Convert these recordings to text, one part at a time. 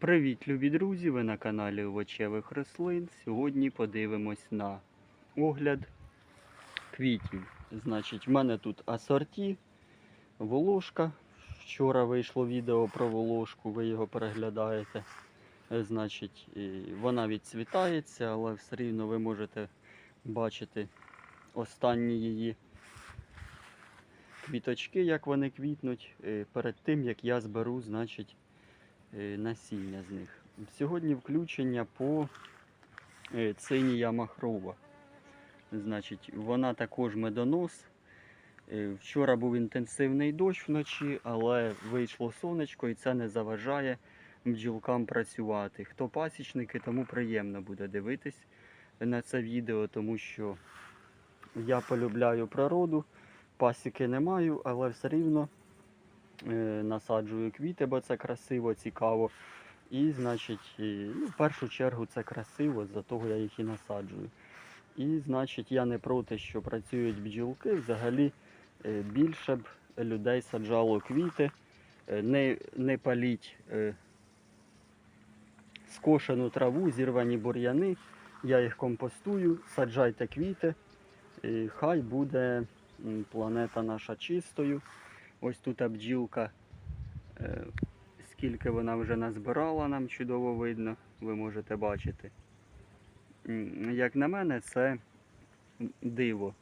Привіт, любі друзі! Ви на каналі Овочевих рослин. Сьогодні подивимось на огляд квітів. Значить, в мене тут асорті, волошка. Вчора вийшло відео про волошку, ви його переглядаєте. Значить, вона відцвітається, але все рівно ви можете бачити останні її квіточки, як вони квітнуть, е, перед тим як я зберу, значить, насіння з них. Сьогодні включення по е, цинія махрова. Значить, вона також медонос. Е, Вчора був інтенсивний дощ вночі, але вийшло сонечко і це не заважає бджілкам працювати. Хто пасічники, тому приємно буде дивитись на це відео, тому що я полюбляю природу, пасіки не маю, але все рівно е, насаджую квіти, бо це красиво, цікаво. І, значить, ну, в першу чергу це красиво, за того я їх і насаджую. І, значить, я не проти, що працюють бджілки. Взагалі е, більше б людей саджало квіти, Е, не, не паліть е, скошену траву, зірвані бур'яни. Я їх компостую, саджайте квіти. І хай буде планета наша чистою. Ось тут бджілка, е, скільки вона вже назбирала, нам чудово видно, ви можете бачити. Як на мене, це диво.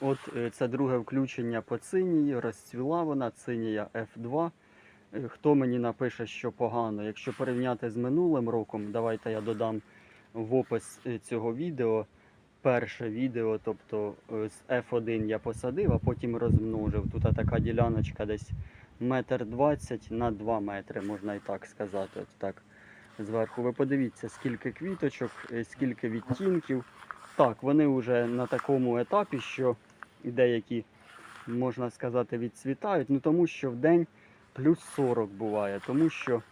От е, це друге включення по цинії, розцвіла вона, цинія F2. Е, Хто мені напише, що погано, якщо порівняти з минулим роком, давайте я додам в опис цього відео перше відео, тобто е, з F1 я посадив, а потім розмножив. Тут така діляночка десь метр двадцять на 2 метри, можна і так сказати. От так зверху. Ви подивіться, скільки квіточок, е, скільки відтінків. Так, вони вже на такому етапі, що деякі, можна сказати, відцвітають. Ну тому що в день плюс 40 буває, тому що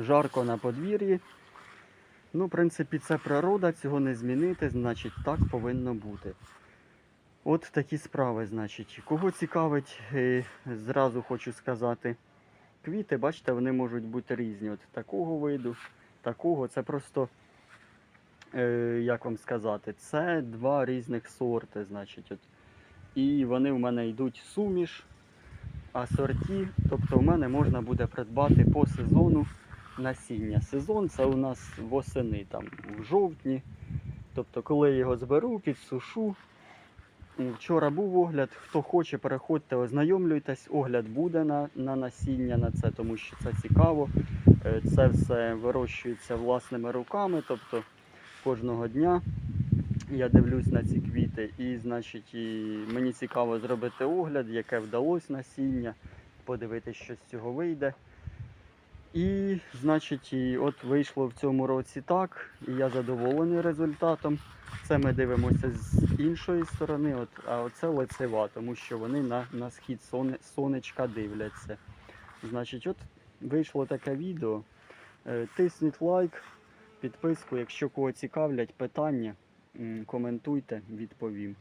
жарко на подвір'ї. Ну, в принципі, це природа, цього не змінити, значить так повинно бути. От такі справи, значить. Кого цікавить, е, зразу хочу сказати, квіти, бачите, вони можуть бути різні. От такого виду, такого. Це просто, е, як вам сказати, це два різних сорти, значить. От. І вони в мене йдуть суміш, асорті. Тобто в мене можна буде придбати по сезону насіння. Сезон це у нас восени, там, в жовтні. Тобто, коли я його зберу, підсушу. Вчора був огляд. Хто хоче, переходьте, ознайомлюйтесь. Огляд буде на, на насіння на це, тому що це цікаво. Е, Це все вирощується власними руками. Тобто кожного дня я дивлюсь на ці квіти, і значить, і мені цікаво зробити огляд, яке вдалося насіння, подивитися, що з цього вийде. І, значить, і от вийшло в цьому році так, і я задоволений результатом. Це ми дивимося з іншої сторони, от, а оце лицева, тому що вони на, на схід соне, сонечка дивляться. Значить, от вийшло таке відео. Е, Тисніть лайк, підписку, якщо кого цікавлять питання, коментуйте, відповім.